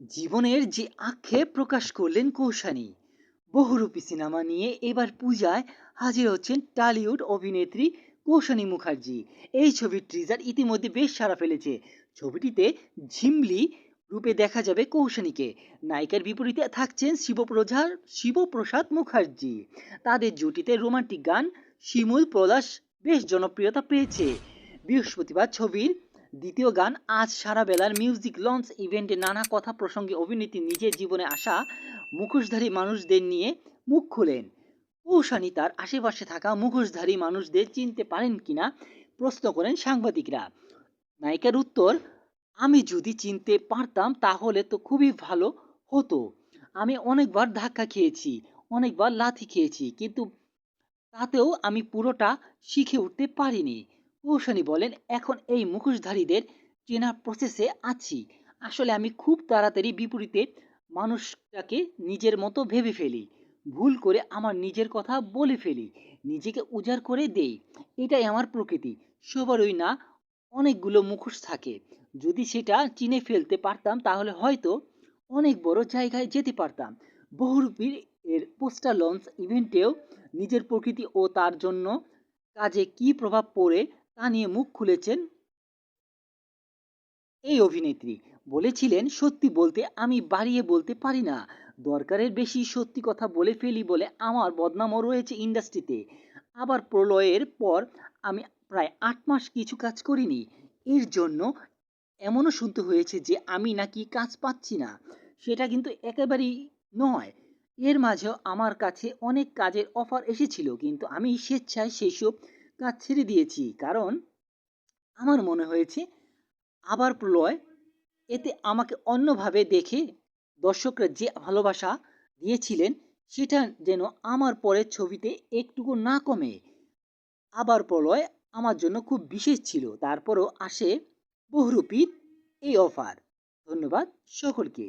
জীবনের যে আক্ষেপ প্রকাশ করলেন কৌশানী, বহুরূপী সিনেমা নিয়ে এবার পূজায় হাজির হচ্ছেন টালিউড অভিনেত্রী কৌশানী মুখার্জি। এই ছবির ট্রিজার ইতিমধ্যে বেশ সাড়া ফেলেছে। ছবিটিতে ঝিমলি রূপে দেখা যাবে কৌশানীকে। নায়িকার বিপরীতে থাকছেন শিবপ্রজার শিবপ্রসাদ মুখার্জি। তাদের জুটিতে রোমান্টিক গান শিমুল পলাশ বেশ জনপ্রিয়তা পেয়েছে। বৃহস্পতিবার ছবির দ্বিতীয় গান, আজ সারা বেলার মিউজিক লঞ্চ ইভেন্টে নানা কথা প্রসঙ্গে অভিনেত্রী নিজের জীবনে আসা মুখোশধারী মানুষদের নিয়ে মুখ খুলেন। কৌশানী তার আশেপাশে থাকা মুখোশধারী মানুষদের চিনতে পারেন কিনা প্রশ্ন করেন সাংবাদিকরা। নায়িকার উত্তর, আমি যদি চিনতে পারতাম তাহলে তো খুবই ভালো হতো। আমি অনেকবার ধাক্কা খেয়েছি, অনেকবার লাথি খেয়েছি, কিন্তু তাতেও আমি পুরোটা শিখে উঠতে পারিনি। কৌশানী বলেন, এখন এই মুখোশধারীদের চেনার প্রসেসে আছি। আসলে আমি খুব তাড়াতাড়ি বিপরীতে মানুষটাকে নিজের মতো ভেবে ফেলি। ভুল করে আমার নিজের কথা বলে ফেলি। নিজেকে উজাড় করে দেই। এটাই আমার প্রকৃতি। সবারই না অনেকগুলো মুখোশ থাকে। যদি সেটা চিনে ফেলতে পারতাম, তাহলে হয়তো অনেক বড় জায়গায় যেতে পারতাম। বহুরূপীর এর পোস্টার লঞ্চ ইভেন্টেও নিজের প্রকৃতি ও তার জন্য কাজে কী প্রভাব পড়ে তা নিয়ে মুখ খুলেছেন? এই অভিনেত্রী, বলেছিলেন সত্যি বলতে আমি বাড়িয়ে বলতে পারি না। দরকারের বেশি সত্যি কথা বলে ফেলি বলে আমার বদনামও রয়েছে ইন্ডাস্ট্রিতে। আবার প্রলয়ের পর আমি প্রায় আট মাস কিছু কাজ করিনি। এর জন্য এমনও শুনতে হয়েছে যে আমি নাকি কাজ পাচ্ছি না। সেটা কিন্তু একেবারেই নয়। এর মাঝেও আমার কাছে অনেক কাজের অফার এসেছিল, কিন্তু আমি স্বেচ্ছায় সেই সব কাজ ছেড়ে দিয়েছি। কারণ আমার মনে হয়েছে, আবার প্রলয় এতে আমাকে অন্যভাবে দেখে দর্শকরা যে ভালোবাসা দিয়েছিলেন, সেটা যেন আমার পরের ছবিতে একটুকু না কমে। আবার প্রলয় আমার জন্য খুব বিশেষ ছিল, তারপরও আসে বহুরূপীর এই অফার। ধন্যবাদ সকলকে।